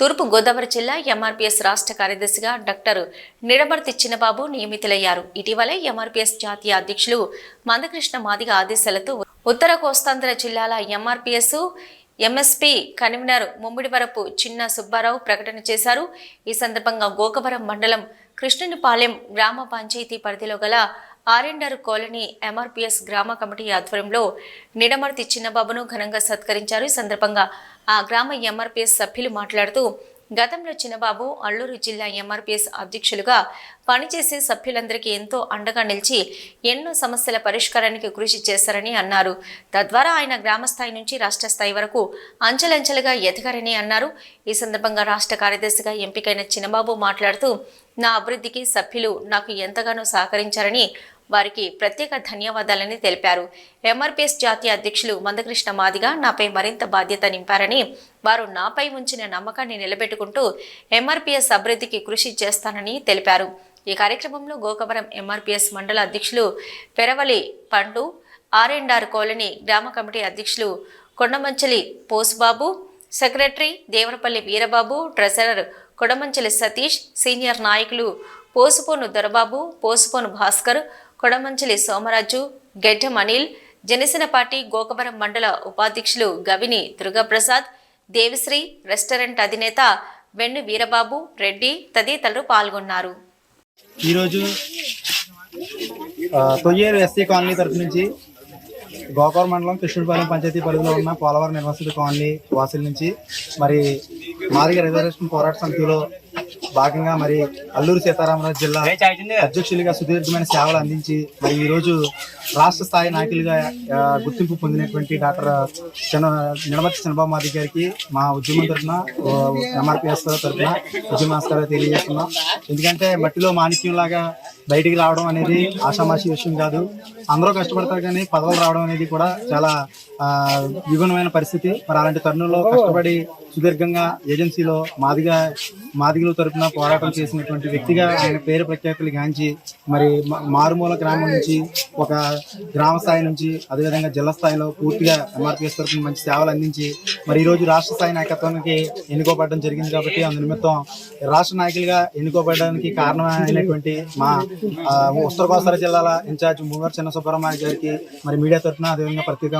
తూర్పు గోదావరి జిల్లా ఎంఆర్పీఎస్ రాష్ట్ర కార్యదర్శిగా డాక్టర్ నిడమర్తి చిన్నబాబు నియమితులయ్యారు. ఇటీవలే ఎంఆర్పీఎస్ జాతీయ అధ్యక్షులు మందకృష్ణ మాదిగ ఆదేశాలతో ఉత్తర కోస్తాంధ్ర జిల్లాల ఎంఆర్పీఎస్ ఎంఎస్పీ కన్వీనర్ ముమ్మిడివరపు చిన్న సుబ్బారావు ప్రకటన చేశారు. ఈ సందర్భంగా గోకవరం మండలం కృష్ణునిపాలెం గ్రామ పంచాయతీ పరిధిలో గల ఆర్ఎండర్ కాలనీ ఎంఆర్పిఎస్ గ్రామ కమిటీ ఆధ్వర్యంలో నిడమర్తి చిన్నబాబును ఘనంగా సత్కరించారు. ఈ సందర్భంగా ఆ గ్రామ ఎంఆర్పిఎస్ సభ్యులు మాట్లాడుతూ గతంలో చిన్నబాబు అల్లూరు జిల్లా ఎంఆర్పిఎస్ అధ్యక్షులుగా పనిచేసే సభ్యులందరికీ ఎంతో అండగా నిలిచి ఎన్నో సమస్యల పరిష్కారానికి కృషి చేశారని అన్నారు. తద్వారా ఆయన గ్రామ స్థాయి నుంచి రాష్ట్ర స్థాయి వరకు అంచెలంచెలుగా ఎదగారని అన్నారు. ఈ సందర్భంగా రాష్ట్ర కార్యదర్శిగా ఎంపికైన చిన్నబాబు మాట్లాడుతూ నా అభివృద్ధికి సభ్యులు నాకు ఎంతగానో సహకరించారని వారికి ప్రత్యేక ధన్యవాదాలని తెలిపారు. ఎంఆర్పీఎస్ జాతీయ అధ్యక్షులు మందకృష్ణ మాదిగా నాపై మరింత బాధ్యత నింపారని వారు నాపై ఉంచిన నమ్మకాన్ని నిలబెట్టుకుంటూ ఎంఆర్పిఎస్ అభివృద్ధికి కృషి చేస్తానని తెలిపారు. ఈ కార్యక్రమంలో గోకవరం ఎంఆర్పిఎస్ మండల అధ్యక్షులు Peravali Pandu R and R colony గ్రామ కమిటీ అధ్యక్షులు Kondamanchali Posubabu secretary Devarapalli Veerababu treasurer Kodamanchali Satish senior నాయకులు పోసుపోను దొరబాబు పోసుపోను భాస్కర్ కొడమంచలి సోమరాజు గెడ్డం అనిల్ జనసేన పార్టీ గోకవరం మండల ఉపాధ్యక్షులు గవిని దుర్గాప్రసాద్ దేవిశ్రీ రెస్టారెంట్ అధినేత వెన్ను వీరబాబు రెడ్డి తదితరులు పాల్గొన్నారు. ఈరోజు తొయ్యేరు ఎస్సీ కాలనీ తరఫు నుంచి గోకవరం మండలం కృష్ణుడిపాలెం పంచాయతీ పరిధిలో ఉన్న పోలవరం నిర్వాసిత కాలనీ వాసుల నుంచి మరి మాదిగ రిజర్వేషన్ పోరాట సమితిలో భాగంగా మరి అల్లూరు సీతారామరాజు జిల్లా అధ్యక్షులుగా సుదీర్ఘమైన సేవలు అందించి మరి ఈ రోజు రాష్ట్ర స్థాయి నాయకులుగా గుర్తింపు పొందినటువంటి డాక్టర్ చిన్న నిడమతి చంద్రబాబు మాది గారికి మా ఉద్యమం తరఫున ఎంఆర్పిఎస్ తరఫున ఉద్యమ నమస్కారాలు తెలియజేస్తున్నాం. ఎందుకంటే మట్టిలో మాణిక్యం లాగా బయటికి రావడం అనేది ఆషామాషి విషయం కాదు. అందరూ కష్టపడతారు కానీ పదవులు రావడం అనేది కూడా చాలా విభిన్నమైన పరిస్థితి. మరి అలాంటి తరుణంలో కష్టపడి సుదీర్ఘంగా ఏజెన్సీలో మాదిగా మాదిగుల తరపున పోరాటం చేసినటువంటి వ్యక్తిగా ఆయన పేరు ప్రఖ్యాతులు గాంచి మరి మారుమూల గ్రామం నుంచి ఒక గ్రామ స్థాయి నుంచి అదేవిధంగా జిల్లా స్థాయిలో పూర్తిగా ఎంఆర్పిఎస్ తరఫున మంచి సేవలు అందించి మరి ఈరోజు రాష్ట్ర స్థాయి నాయకత్వానికి ఎన్నుకోబడడం జరిగింది కాబట్టి అందు నిమిత్తం రాష్ట్ర నాయకులుగా ఎన్నుకోబడడానికి కారణమైనటువంటి మా ఉత్తర కోస్తార జిల్లాల ఇన్ఛార్జ్ మూవర్ చిన్న సుబ్రహ్మణ్య గారికి మరి మీడియా తరఫున అదేవిధంగా ప్రత్యేక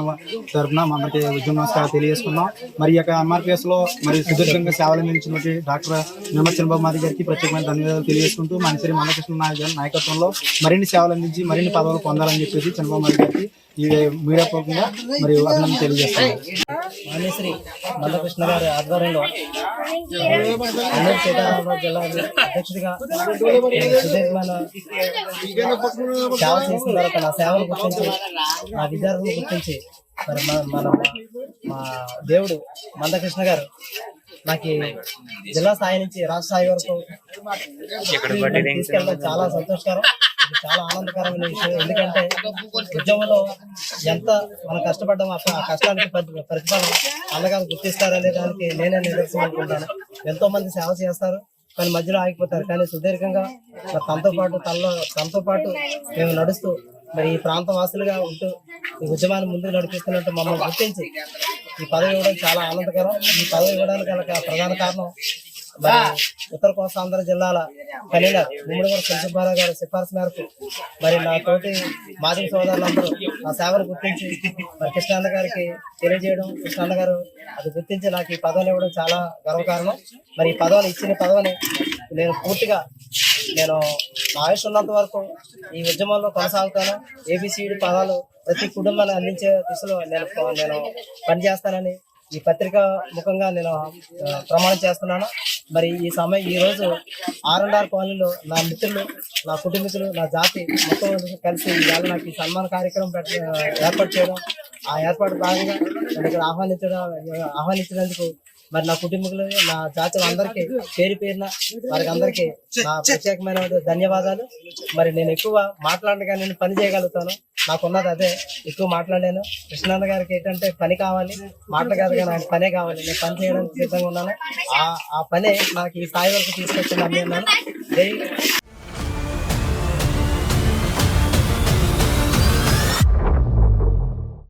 తరఫున మనకి ఉద్యమ నమస్కారాలు తెలియజేసుకున్నాం. మరి ఈ యొక్క ఎంఆర్పిఎస్లో మరి సుదీర్ఘంగా సేవలు అందించినటువంటి డాక్టర్ నిమ్మ చంద్రబాబు మాది గారికి ప్రత్యేకమైన ధన్యవాదాలు తెలియజేసుకుంటూ మనిషి మందకృష్ణ నాయక్ గారి నాయకత్వంలో మరిన్ని సేవలు అందించి మరిన్ని పదవులు పొందాలని చెప్పేసి చంద్రబాబు మాది గారికి ఇది మీడియా పూర్వకంగా మరి అభినందన తెలియజేస్తాను మానేశ్రీ మందకృష్ణ గారి ఆధ్వర్యంలో జిల్లా అధ్యక్షుడిగా సుదీర్ఘమైన సేవ చేసిన తర్వాత నా సేవలు గుర్తించి నా విద్యార్థులను గుర్తించి మరి మనం మా దేవుడు మందకృష్ణ గారు నాకు జిల్లా స్థాయి నుంచి రాష్ట్ర స్థాయి వరకు తీసుకెళ్ళడం చాలా సంతోషకరం. చాలా ఆనందకరమైన విషయం. ఎందుకంటే ఉద్యమంలో ఎంత మనం కష్టపడ్డామో ఆ కష్టానికి ప్రతి- ప్రతిఫలం అందగారు గుర్తిస్తారనే దానికి నేనే నిదర్శనం అనుకుంటాను ఎంతో మంది సేవ చేస్తారు కానీ మధ్యలో ఆగిపోతారు. కానీ సుదీర్ఘంగా తనతో పాటు తనలో తనతో పాటు మేము నడుస్తూ మరి ఈ ప్రాంత వాసులుగా ఉంటూ ఈ ఉద్యమాన్ని ముందుకు నడిపిస్తున్నట్టు మమ్మల్ని గుర్తించి ఈ పదవి ఇవ్వడం చాలా ఆనందకరం. ఈ పదవి ఇవ్వడానికి గల ప్రధాన కారణం మరి ఉత్తర కోస్తాంధ్ర జిల్లాల కన్వీనర్ ముమ్మడిగారు సుబ్బారావు గారి సిఫార్సు మేరకు మరి నా తోటి మాజీ సోదరులందరూ నా సేవను గుర్తించి మరి కృష్ణాన్న గారికి తెలియజేయడం కృష్ణాన్న గారు అది గుర్తించి నాకు ఈ పదవిని ఇవ్వడం చాలా గర్వకారణం. మరి ఈ పదవిని ఇచ్చిన పదవిని నేను పూర్తిగా నేను నా ఆయుష్ ఉన్నంత వరకు ఈ ఉద్యమంలో కొనసాగుతాను. ఏబిసిడి పదాలు ప్రతి కుటుంబాన్ని అందించే దిశలో నేను నేను పనిచేస్తానని ఈ పత్రిక ముఖంగా నేను ప్రమాణం చేస్తున్నాను. మరి ఈ సమయం ఈ రోజు ఆర్ఎన్ఆర్ కాలనీలో నా మిత్రులు నా కుటుంబీకులు నా జాతి మొత్తం కలిసి ఇవాళ నాకు ఈ సన్మాన కార్యక్రమం పెట్ట ఏర్పాటు చేయడం ఆ ఏర్పాటు భాగంగా నన్ను ఇక్కడ ఆహ్వానించడం ఆహ్వానించినందుకు మరి నా కుటుంబీకులు నా జాతి అందరికీ పేరు పేరున వారికి అందరికీ నా ప్రత్యేకమైన ధన్యవాదాలు. మరి నేను ఎక్కువ మాట్లాడగా నేను పని చేయగలుగుతాను. నాకున్నది అదే ఎక్కువ మాట్లాడాను. కృష్ణాన్న గారికి ఏంటంటే పని కావాలి మాటలు కాదు కానీ నాకు పనే కావాలి నేను పని చేయడానికి సిద్ధంగా ఉన్నాను. ఆ ఆ పనే నాకు ఈ స్థాయి వరకు తీసుకొచ్చింది అన్నాను. జై.